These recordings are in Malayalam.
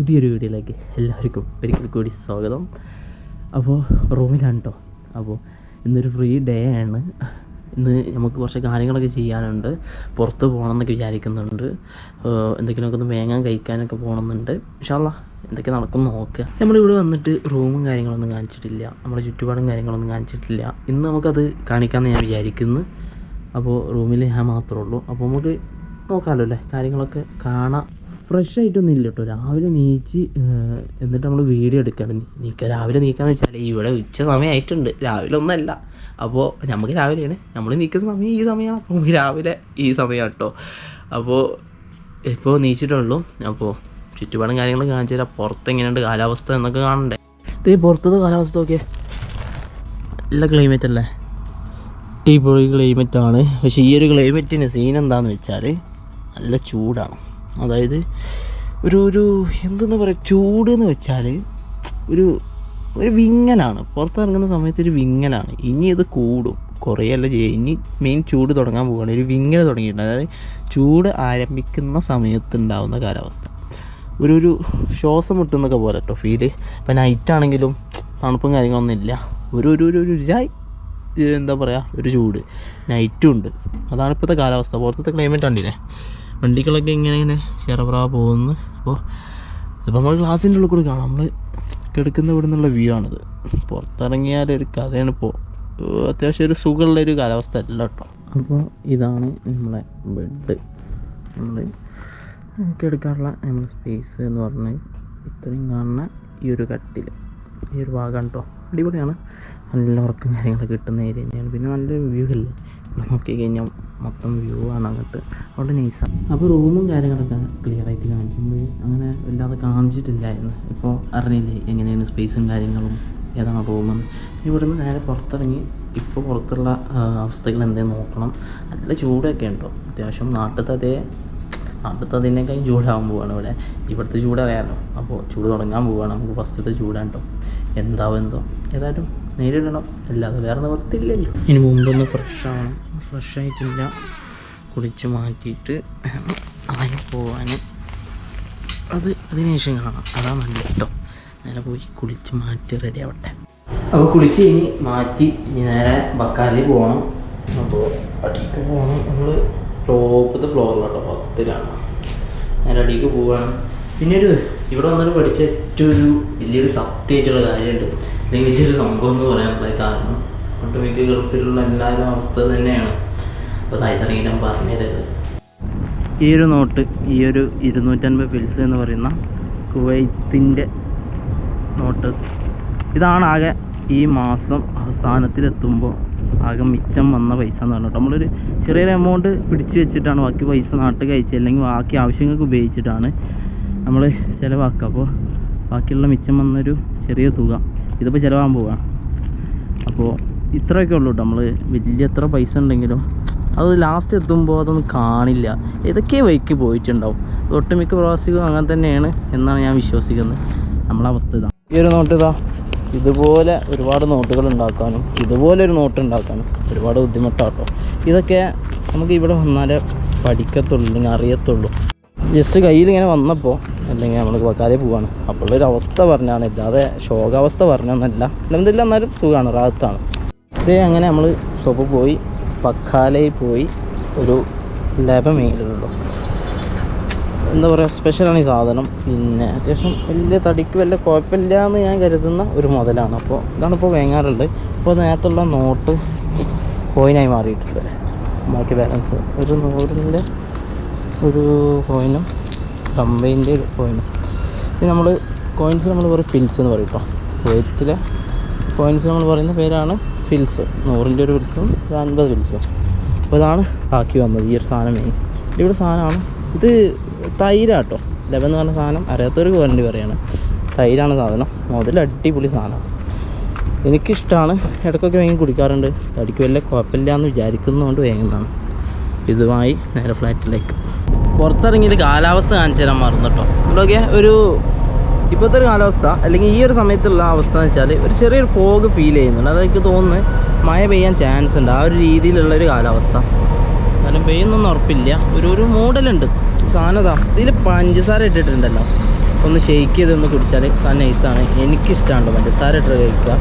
പുതിയൊരു വീഡിയോയിലേക്ക് എല്ലാവർക്കും ഒരിക്കൽ കൂടി സ്വാഗതം. അപ്പോൾ റൂമിലാണ് കേട്ടോ അപ്പോൾ ഇന്നൊരു ഫ്രീ ഡേ ആണ്. ഇന്ന് നമുക്ക് കുറച്ച് കാര്യങ്ങളൊക്കെ ചെയ്യാനുണ്ട്. പുറത്ത് പോകണം എന്നൊക്കെ വിചാരിക്കുന്നുണ്ട് എന്തെങ്കിലുമൊക്കെ ഒന്ന് വേങ്ങാൻ കഴിക്കാനൊക്കെ പോകണമെന്നുണ്ട്. ഇൻഷാല്ല എന്തൊക്കെ നടക്കും നോക്കുക. നമ്മളിവിടെ വന്നിട്ട് റൂമും കാര്യങ്ങളൊന്നും കാണിച്ചിട്ടില്ല. നമ്മുടെ ചുറ്റുപാടും കാര്യങ്ങളൊന്നും കാണിച്ചിട്ടില്ല. ഇന്ന് നമുക്കത് കാണിക്കാമെന്ന് ഞാൻ വിചാരിക്കുന്നു. അപ്പോൾ റൂമിൽ ഞാൻ മാത്രമേ ഉള്ളൂ. അപ്പോൾ നമുക്ക് നോക്കാമല്ലോ അല്ലേ? കാര്യങ്ങളൊക്കെ കാണാം. ഫ്രഷ് ആയിട്ടൊന്നും ഇല്ല കേട്ടോ രാവിലെ നീച്ച് എന്നിട്ട് നമ്മൾ വീഡിയോ എടുക്കണം. നീക്കുക രാവിലെ നീക്കാന്ന് വെച്ചാൽ ഇവിടെ ഉച്ച സമയമായിട്ടുണ്ട് രാവിലെ ഒന്നല്ല. അപ്പോൾ നമുക്ക് രാവിലെയാണ്. നമ്മൾ നീക്കുന്ന സമയം ഈ സമയമാണ് അപ്പോൾ രാവിലെ ഈ സമയമാണ് കേട്ടോ അപ്പോൾ ഇപ്പോൾ നീച്ചിട്ടുള്ളൂ. അപ്പോൾ ചുറ്റുപാടും കാര്യങ്ങൾ കാണിച്ചു തരാം. പുറത്ത് എങ്ങനെയുണ്ട് കാലാവസ്ഥ എന്നൊക്കെ കാണണ്ടേ? ഇതേ പുറത്തത്തെ കാലാവസ്ഥ ഒക്കെ നല്ല ക്ലൈമറ്റ് അല്ലേ? അടിപൊളി പൊഴി ക്ലൈമറ്റാണ് പക്ഷേ ഈ ഒരു ക്ലൈമറ്റിന് സീൻ എന്താണെന്ന് വെച്ചാൽ നല്ല ചൂടാണ്. അതായത് ഒരു ഒരു എന്തെന്ന് പറയുക ചൂട് എന്ന് വെച്ചാൽ ഒരു ഒരു വിങ്ങലാണ്. പുറത്തിറങ്ങുന്ന സമയത്ത് ഒരു വിങ്ങലാണ്. ഇനി ഇത് കൂടും. കുറേയല്ല ചെയ്യുക ഇനി മെയിൻ ചൂട് തുടങ്ങാൻ പോവുകയാണ്. ഒരു വിങ്ങൽ തുടങ്ങിയിട്ടുണ്ട്. അതായത് ചൂട് ആരംഭിക്കുന്ന സമയത്ത് ഉണ്ടാകുന്ന കാലാവസ്ഥ. ഒരു ഒരു ശ്വാസം മുട്ടുന്നൊക്കെ പോലെ കേട്ടോ ഫീൽ ഇപ്പം നൈറ്റ് ആണെങ്കിലും തണുപ്പും കാര്യങ്ങളൊന്നും ഇല്ല. ഒരു ഒരു ഒരു ഒരു ജായ് എന്താ പറയുക ഒരു ചൂട്. നൈറ്റും ഉണ്ട്. അതാണ് ഇപ്പോഴത്തെ കാലാവസ്ഥ. പുറത്തത്തെ ക്ലൈമറ്റ് കണ്ടില്ലേ? വണ്ടികളൊക്കെ ഇങ്ങനെ ഇങ്ങനെ ഷെറബ്രാ പോകുന്നു. അപ്പോൾ ഇതിപ്പോൾ നമ്മൾ ഗ്ലാസിന്റെ ഉള്ളിൽ കൂടി കാണാം. നമ്മൾ കിടക്കുന്ന ഇവിടെ നിന്നുള്ള വ്യൂ ആണിത്. പുറത്തിറങ്ങിയാൽ ഒരു കഥയാണ് ഇപ്പോൾ അത്യാവശ്യം ഒരു സുഖമുള്ള ഒരു കാലാവസ്ഥ അല്ല കേട്ടോ. അപ്പോൾ ഇതാണ് നമ്മളെ ബെഡ് നമ്മൾ കിടക്കാനുള്ള നമ്മുടെ സ്പേസ് എന്ന് പറഞ്ഞാൽ ഇത്രയും കാണുന്ന ഈ ഒരു കട്ടിൽ ഈ ഒരു ഭാഗം കേട്ടോ. അടിപൊളിയാണ്. നല്ല ഉറക്കം കാര്യങ്ങളൊക്കെ കിട്ടുന്ന ഏരിയ തന്നെയാണ്. പിന്നെ നല്ലൊരു വ്യൂ അല്ലേ? ഇവിടെ നോക്കി കഴിഞ്ഞാൽ മൊത്തം വ്യൂ ആണ് അങ്ങോട്ട്. അവിടെ നൈസാണ് അപ്പോൾ റൂമും കാര്യങ്ങളൊക്കെ ക്ലിയർ ആയിട്ട് കാണിക്കുമ്പോൾ അങ്ങനെ വല്ലാതെ കാണിച്ചിട്ടില്ലായിരുന്നു. ഇപ്പോൾ അറിഞ്ഞില്ലേ എങ്ങനെയാണ് സ്പേസും കാര്യങ്ങളും ഏതാണ് റൂമെന്ന് ഇവിടുന്ന് നേരെ പുറത്തിറങ്ങി ഇപ്പോൾ പുറത്തുള്ള അവസ്ഥകൾ എന്തേലും നോക്കണം. നല്ല ചൂടൊക്കെ ഉണ്ടോ? അത്യാവശ്യം നാട്ടിലത്തെ അതേ നാട്ടിലത്തെ അതിനേക്കാൾ ചൂടാകാൻ പോവാണ് ഇവിടെ. ഇവിടുത്തെ ചൂട് അപ്പോൾ ചൂട് തുടങ്ങാൻ പോവുകയാണ് നമുക്ക് ഫസ്റ്റത്തെ ചൂടാണ് കേട്ടോ എന്താവും എന്തോ. ഏതായാലും നേരിടണം. അല്ലാതെ വേറെ നിവർത്തില്ലല്ലോ ഇനി മുമ്പൊന്ന് ഫ്രഷ് ആവണം. ഫ്രഷ് ആയിട്ടില്ല. കുളിച്ച് മാറ്റിയിട്ട് അതിന് പോവാൻ അത് അതിനുശേഷം കാണാം. അതാണ് നല്ലത് കേട്ടോ നേരെ പോയി കുളിച്ച് മാറ്റി റെഡി ആവട്ടെ. അപ്പോൾ കുളിച്ച് ഇനി മാറ്റി ഇനി നേരെ ബക്കാലി പോകണം. അപ്പോൾ അടിക്ക് പോകണം. നമ്മൾ ടോപ്പത്തെ ഫ്ലോറിലാട്ടോ പത്തിലാണ്. നേരെ അടിക്ക് പോവുകയാണ് പിന്നെ ഒരു ഇവിടെ വന്നിട്ട് പഠിച്ച ഏറ്റവും ഒരു വലിയൊരു സത്യമായിട്ടുള്ള കാര്യമുണ്ട്. അല്ലെങ്കിൽ വലിയൊരു സംഭവം എന്ന് പറയാൻ പറയാനുള്ള കാരണം ഒട്ടുമിക്ക ഗൾഫിലുള്ള എല്ലാവരും അവസ്ഥ തന്നെയാണ്. അപ്പോൾ തായ്തറങ്ങി ഞാൻ പറഞ്ഞുതരുത് ഈ ഒരു നോട്ട് ഈ ഒരു ഇരുന്നൂറ്റൻപത് പിൽസ് എന്ന് പറയുന്ന കുവൈത്തിന്റെ നോട്ട് ഇതാണ് ആകെ ഈ മാസം അവസാനത്തിലെത്തുമ്പോൾ ആകെ മിച്ചം വന്ന പൈസ എന്ന് പറഞ്ഞു നമ്മളൊരു ചെറിയൊരു എമൗണ്ട് പിടിച്ചു വെച്ചിട്ടാണ് ബാക്കി പൈസ നാട്ടിൽ കഴിച്ച് അല്ലെങ്കിൽ ബാക്കി ആവശ്യങ്ങൾക്ക് ഉപയോഗിച്ചിട്ടാണ് നമ്മൾ ചിലവാക്കുക അപ്പോൾ ബാക്കിയുള്ള മിച്ചം വന്നൊരു ചെറിയ തുക. ഇതിപ്പോൾ ചിലവാകാൻ പോവുക അപ്പോൾ ഇത്രയൊക്കെ ഉള്ളൂ കേട്ടോ നമ്മൾ വലിയ എത്ര പൈസ ഉണ്ടെങ്കിലും. അത് ലാസ്റ്റ് എത്തുമ്പോൾ അതൊന്നും കാണില്ല. ഇതൊക്കെ വഴിക്ക് പോയിട്ടുണ്ടാവും. ഒട്ടുമിക്ക പ്രവാസികളും അങ്ങനെ തന്നെയാണ് എന്നാണ് ഞാൻ വിശ്വസിക്കുന്നത്. നമ്മളെ അവസ്ഥ ഇതാ. ഈ ഒരു നോട്ട് ഇതാ. ഇതുപോലെ ഒരുപാട് നോട്ടുകൾ ഉണ്ടാക്കാനും ഇതുപോലെ ഒരു നോട്ട് ഉണ്ടാക്കാനും ഒരുപാട് ബുദ്ധിമുട്ടാട്ടോ ഇതൊക്കെ നമുക്ക് ഇവിടെ വന്നാലേ പഠിക്കത്തുള്ളൂ അല്ലെങ്കിൽ അറിയത്തുള്ളൂ. ജസ്റ്റ് കയ്യിൽ ഇങ്ങനെ വന്നപ്പോൾ അല്ലെങ്കിൽ നമ്മൾ ബക്കാലെ പോവാണ്. അപ്പോഴൊരു അവസ്ഥ പറഞ്ഞാണ്. ഇല്ലാതെ ശോകാവസ്ഥ പറഞ്ഞൊന്നല്ല എന്തെല്ലാം എന്നാലും സുഖമാണ് റാഹത്താണ്. ഇതേ അങ്ങനെ നമ്മൾ ഷോപ്പിൽ പോയി പക്കാലയിൽ പോയി ഒരു ലഭ മേലുള്ളൂ എന്താ പറയുക സ്പെഷ്യലാണ് ഈ സാധനം. പിന്നെ അത്യാവശ്യം വലിയ തടിക്ക് വല്ല കുഴപ്പമില്ല എന്ന് ഞാൻ കരുതുന്ന ഒരു മുതലാണ്. അപ്പോൾ ഇതാണ് ഇപ്പോൾ വേങ്ങാറുള്ളത്. ഇപ്പോൾ നേരത്തുള്ള നോട്ട് കോയിനായി മാറിയിട്ടുണ്ട്. ബാക്കി ബാലൻസ് ഒരു നൂറിന്റെ ഒരു കോയിനും കമ്പൈന്റെ ഒരു കോയിനും ഇത് നമ്മൾ കോയിൻസ് നമ്മൾ പറയും ഫിൽസ് എന്ന് പറയും കേട്ടോ കുവൈത്തിലെ കോയിൻസ് നമ്മൾ പറയുന്ന പേരാണ് ഫിൽസ് നൂറിന്റെ ഒരു ഫിൽസും ഒരു അൻപത് ഫിൽസും അപ്പോൾ ഇതാണ് ബാക്കി വന്നത് ഈ ഒരു സാധനം മെയിൻ ഇവിടെ സാധനമാണ്. ഇത് തൈരാട്ടോ. ലെവൻ എന്ന് പറഞ്ഞ സാധനം അറിയാത്തൊരു കോയിന്റെ പറയാണ് തൈരാണ് സാധനം. മുതൽ അടിപൊളി സാധനം. എനിക്കിഷ്ടമാണ് ഇടയ്ക്കൊക്കെ വേഗം കുടിക്കാറുണ്ട്. തടിക്ക് വലിയ കുഴപ്പമില്ല എന്ന് വിചാരിക്കുന്നതുകൊണ്ട് വേഗം ഇതുമായി നേരെ ഫ്ലാറ്റിലേക്ക് പുറത്തിറങ്ങിയിട്ട് കാലാവസ്ഥ കാണിച്ചു തരാൻ മറന്നു കേട്ടോ. എന്തൊക്കെ ഒരു ഇപ്പോഴത്തെ ഒരു കാലാവസ്ഥ അല്ലെങ്കിൽ ഈ ഒരു സമയത്തുള്ള അവസ്ഥ എന്ന് വെച്ചാൽ ഒരു ചെറിയൊരു ഫോഗ് ഫീൽ ചെയ്യുന്നുണ്ട്. അതെനിക്ക് തോന്നുന്നു മഴ പെയ്യാൻ ചാൻസ് ഉണ്ട്. ആ ഒരു രീതിയിലുള്ള ഒരു കാലാവസ്ഥ. എന്നാലും പെയ്യുന്നൊന്നും ഉറപ്പില്ല. ഒരു ഒരു മൂടലുണ്ട് സാധനതാ ഇതിൽ പഞ്ചസാര ഇട്ടിട്ടുണ്ടല്ലോ. ഒന്ന് ഷെയ്ക്ക് ചെയ്തൊന്ന് കുടിച്ചാൽ സാധനം നൈസാണ് എനിക്കിഷ്ടമാണ് പഞ്ചസാര ഇട്ട് കഴിക്കുക.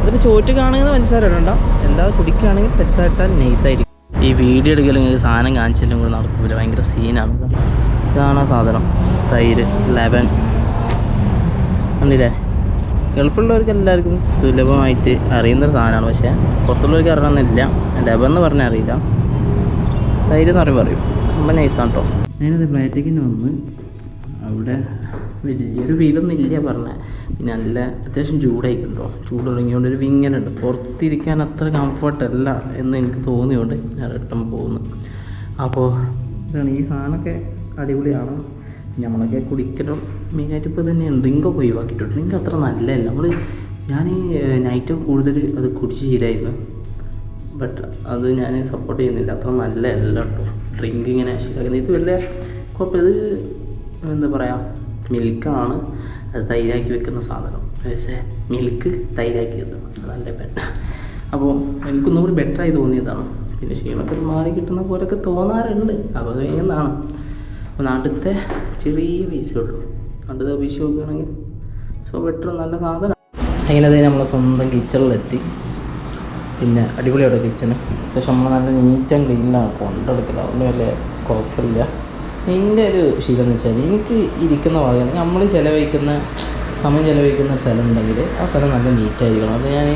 അതിപ്പോൾ ചോറ്റ് കാണുന്നത് പഞ്ചസാര ഇടണ്ട. എന്താ കുടിക്കുകയാണെങ്കിൽ പഞ്ചസാര ഇട്ടാൽ നൈസായിരിക്കും ഈ വീഡിയോ എടുക്കലും നിങ്ങൾക്ക് സാധനം കാണിച്ചാലും കൂടെ നടക്കില്ല ഭയങ്കര സീനാണ് ഇതാണ് ആ സാധനം. തൈര് ലെവൻ കണ്ടില്ലേ? ഗൾഫുള്ളവർക്ക് എല്ലാവർക്കും സുലഭമായിട്ട് അറിയുന്ന ഒരു സാധനമാണ്. പക്ഷേ പുറത്തുള്ളവർക്ക് അറിയണമെന്നില്ല. ലെബൻ എന്ന് പറഞ്ഞാൽ അറിയില്ല. തൈര് എന്ന് പറയുമ്പോൾ അറിയും. സംഭവം നൈസാണ് കേട്ടോ ഞാനത് പ്ലേറ്റേക്കിന് വന്ന് അവിടെ വലിയൊരു വീലൊന്നും ഇല്ല പറഞ്ഞത് പിന്നെ നല്ല അത്യാവശ്യം ചൂട് തുടങ്ങിയോണ്ട് ഒരു വിങ്ങനുണ്ട്. പുറത്തിരിക്കാൻ അത്ര കംഫർട്ട് അല്ല എന്ന് എനിക്ക് തോന്നിയോണ്ട് ഞാൻ റിട്ടേൺ പോകുന്നു. അപ്പോൾ ഈ സാധനമൊക്കെ അടിപൊളിയാണ്. നമ്മളൊക്കെ കുടിക്കലും മെയിനായിട്ട് ഇപ്പോൾ തന്നെയാണ് ഡ്രിങ്കൊക്കെ ഒഴിവാക്കിയിട്ടുണ്ട്. ഡ്രിങ്ക് അത്ര നല്ലതല്ല. നമ്മൾ ഞാൻ ഈ നൈറ്റ് കൂടുതൽ അത് കുടിച്ച് ശീലമായിരുന്നു ബട്ട് അത് ഞാൻ സപ്പോർട്ട് ചെയ്യുന്നില്ല. അത്ര നല്ലതല്ല കേട്ടോ. ഡ്രിങ്ക് ഇങ്ങനെ ശീലമാക്കുന്നത് ഇത് വലിയ കുഴപ്പം ഇത് എന്താ പറയുക മിൽക്കാണ് തൈരാക്കി വെക്കുന്ന സാധനം. പക്ഷേ മിൽക്ക് തൈരാക്കി വെക്കണം അതല്ല ബെറ്റർ അപ്പോൾ എനിക്കൊന്നും കൂടി ബെറ്ററായി തോന്നിയതാണ്. പിന്നെ ക്ഷീണമൊക്കെ മാറി കിട്ടുന്ന പോലൊക്കെ തോന്നാറുണ്ട്. അപ്പോൾ കഴിയുന്നതാണ് അപ്പോൾ നാട്ടിലത്തെ ചെറിയ പൈസ ഉള്ളൂ. നാട്ടിലത്തെ പൈസ നോക്കുകയാണെങ്കിൽ സോ ബെറ്റർ നല്ല സാധനം. അങ്ങനെ അതേ നമ്മളെ സ്വന്തം കിച്ചണിലെത്തി പിന്നെ അടിപൊളിയാണ് കിച്ചണ് പക്ഷെ നമ്മൾ നല്ല നീറ്റ് ആൻഡ് ക്ലീനാണ് കൊണ്ടെടുക്കില്ല അതുകൊണ്ട് വലിയ കുഴപ്പമില്ല. എന്റെ ഒരു ശീലം എന്ന് വെച്ചാൽ എനിക്ക് ഇരിക്കുന്ന ഭാഗം നമ്മൾ ചിലവഴിക്കുന്ന സമയം ചിലവഴിക്കുന്ന സ്ഥലം ഉണ്ടെങ്കിൽ ആ സ്ഥലം നല്ല നീറ്റായിരിക്കണം അത് ഞാൻ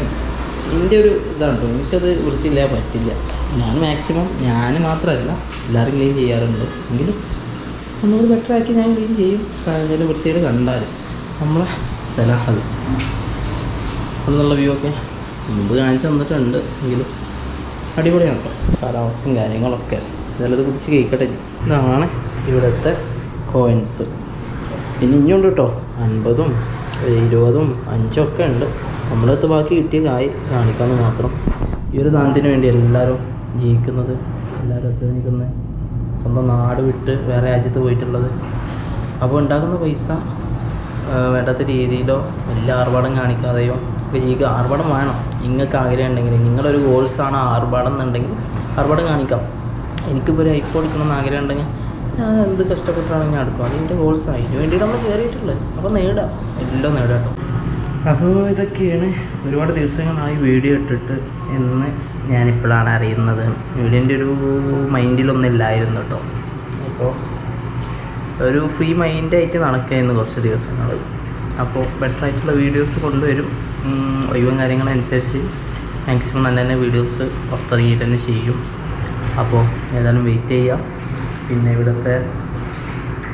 എന്റെ ഒരു ഇതാണ് കേട്ടോ എനിക്കത് വൃത്തിയില്ല പറ്റില്ല. ഞാൻ മാക്സിമം ഞാൻ മാത്രമല്ല എല്ലാവരും ക്ലീൻ ചെയ്യാറുണ്ട്. എങ്കിലും ഒന്നുകൂടി ബെറ്റർ ആക്കി ഞാൻ ക്ലീൻ ചെയ്യും. എന്തെങ്കിലും വൃത്തിയോട് കണ്ടാൽ നമ്മളെ സ്ഥലമാണ് എന്നുള്ള വ്യൂ ഒക്കെ മുമ്പ് കാണിച്ചു തന്നിട്ടുണ്ട്. എങ്കിലും അടിപൊളിയാണ് കേട്ടോ കാലാവസ്ഥയും കാര്യങ്ങളൊക്കെ. ചിലത് കുടിച്ച് കേൾക്കട്ടെ ഇതാണ് ഇവിടുത്തെ കോയിൻസ് പിന്നെ ഇനിയുണ്ട് കേട്ടോ അൻപതും ഇരുപതും അഞ്ചും ഒക്കെ ഉണ്ട്. നമ്മളടുത്ത് ബാക്കി കിട്ടിയ കായ് കാണിക്കാമെന്ന് മാത്രം. ഈ ഒരു ദാനത്തിന് വേണ്ടി എല്ലാവരും ജീവിക്കുന്നത് എല്ലാവരും അധ്വാനിക്കുന്നത് സ്വന്തം നാട് വിട്ട് വേറെ രാജ്യത്ത് പോയിട്ടുള്ളത്. അപ്പോൾ ഉണ്ടാക്കുന്ന പൈസ വേണ്ടാത്ത രീതിയിലോ വലിയ ആർഭാടം കാണിക്കാതെയോ ഒക്കെ ജീവിക്കുക. ആർഭാടം വേണം. നിങ്ങൾക്ക് ആഗ്രഹം ഉണ്ടെങ്കിൽ നിങ്ങളൊരു ഗോൾസാണ് ആർഭാടം എന്നുണ്ടെങ്കിൽ ആർഭാടം കാണിക്കാം. എനിക്കിപ്പോൾ ഒരു ഐഫോൺ എടുക്കണമെന്ന് ആഗ്രഹം ഉണ്ടെങ്കിൽ ഞാൻ എന്ത് കഷ്ടപ്പെട്ടാണ് ഞാൻ എടുക്കും അതിന്റെ കോഴ്സ് അതിന് വേണ്ടിയിട്ട് നമ്മൾ കയറിയിട്ടുള്ളത് അപ്പോൾ നേടാം. എല്ലാം നേടാട്ടോ അപ്പോൾ ഇതൊക്കെയാണ് ഒരുപാട് ദിവസങ്ങളായി വീഡിയോ ഇട്ടിട്ട് എന്ന് ഞാനിപ്പോഴാണ് അറിയുന്നത്. വീഡിയോന്റെ ഒരു മൈൻഡിലൊന്നും ഇല്ലായിരുന്നു കേട്ടോ. അപ്പോൾ ഒരു ഫ്രീ മൈൻഡായിട്ട് നടക്കുകയായിരുന്നു കുറച്ച് ദിവസങ്ങൾ അപ്പോൾ ബെറ്റർ ആയിട്ടുള്ള വീഡിയോസ് കൊണ്ടുവരും. ഒഴിവും കാര്യങ്ങളനുസരിച്ച് മാക്സിമം നല്ല തന്നെ വീഡിയോസ് പുറത്തിറങ്ങിയിട്ട് തന്നെ ചെയ്യും. അപ്പോൾ ഏതായാലും വെയിറ്റ് ചെയ്യാം. പിന്നെ ഇവിടുത്തെ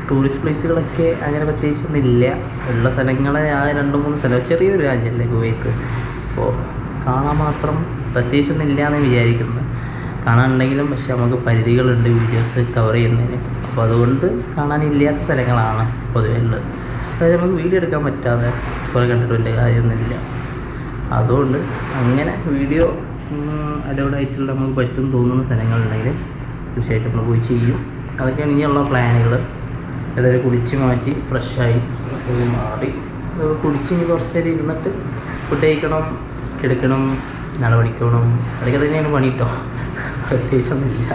ടൂറിസ്റ്റ് പ്ലേസുകളൊക്കെ അങ്ങനെ പ്രത്യേകിച്ചൊന്നുമില്ല. ഉള്ള സ്ഥലങ്ങളെ ആ രണ്ട് മൂന്ന് സ്ഥലം. ചെറിയൊരു രാജ്യമല്ലേ കുവൈത്ത്. അപ്പോൾ കാണാൻ മാത്രം പ്രത്യേകിച്ചൊന്നും എന്ന് വിചാരിക്കുന്നത് കാണാനുണ്ടെങ്കിലും പക്ഷെ നമുക്ക് പരിധികളുണ്ട് വീഡിയോസ് കവർ ചെയ്യുന്നതിന്. അപ്പോൾ അതുകൊണ്ട് കാണാനില്ലാത്ത സ്ഥലങ്ങളാണ് പൊതുവെ ഉള്ളത്. അതായത് നമുക്ക് വീഡിയോ എടുക്കാൻ പറ്റാതെ കുറേ വലിയ കാര്യമൊന്നുമില്ല. അതുകൊണ്ട് അങ്ങനെ വീഡിയോ അലോഡായിട്ടുള്ള നമുക്ക് പറ്റും തോന്നുന്ന സ്ഥലങ്ങളുണ്ടെങ്കിൽ തീർച്ചയായിട്ടും നമ്മൾ പോയി ചെയ്യും. അതൊക്കെയാണ് ഇനിയുള്ള പ്ലാനുകൾ ഏതായാലും കുടിച്ച് മാറ്റി ഫ്രഷായി മാറി. കുടിച്ച് ഇനി കുറച്ച് നേരം ഇരുന്നിട്ട് ഫുഡ് കഴിക്കണം കിടക്കണം നാളെ പഠിക്കണം അതൊക്കെ തന്നെയാണ് പണി കേട്ടോ പ്രത്യേകിച്ചൊന്നുമില്ല.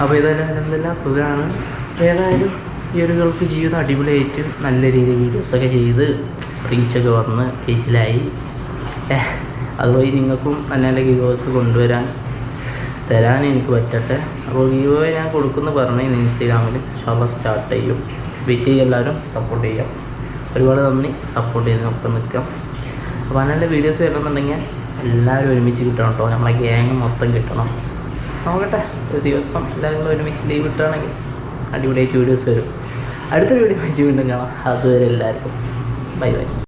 അപ്പോൾ ഏതായാലും അതെല്ലാം സുഖമാണ് ഏതായാലും ഈ ഒരു ഗൾഫ് ജീവിതം അടിപൊളിയായിട്ട് നല്ല രീതിയിൽ വീഡിയോസൊക്കെ ചെയ്ത് റീച്ചൊക്കെ വന്ന് കേച്ചിലായി അതുവഴി നിങ്ങൾക്കും നല്ല നല്ല ഗീവേഴ്സ് കൊണ്ടുവരാൻ തരാൻ എനിക്ക് പറ്റട്ടെ. ഗീവോ ഞാൻ കൊടുക്കുന്ന പറഞ്ഞു ഇൻസ്റ്റാഗ്രാമിൽ ഷോള സ്റ്റാർട്ട് ചെയ്യും. വെയിറ്റ് എല്ലാവരും സപ്പോർട്ട് ചെയ്യാം. ഒരുപാട് നന്ദി. സപ്പോർട്ട് ചെയ്ത് ഒപ്പം നിൽക്കാം. അപ്പോൾ അങ്ങനെ വീഡിയോസ് വരുന്നുണ്ടെങ്കിൽ എല്ലാവരും ഒരുമിച്ച് കിട്ടണം കേട്ടോ. നമ്മളെ ഗ്യാങ് മൊത്തം കിട്ടണം. നോക്കട്ടെ ഒരു ദിവസം എല്ലാവരും ഒരുമിച്ച് ലീവ് കിട്ടുകയാണെങ്കിൽ അടിപൊളിയായിട്ട് വീഡിയോസ് വരും. അടുത്ത വീഡിയോ വീണ്ടും കാണാം. അതുവരെ എല്ലാവർക്കും. Bye bye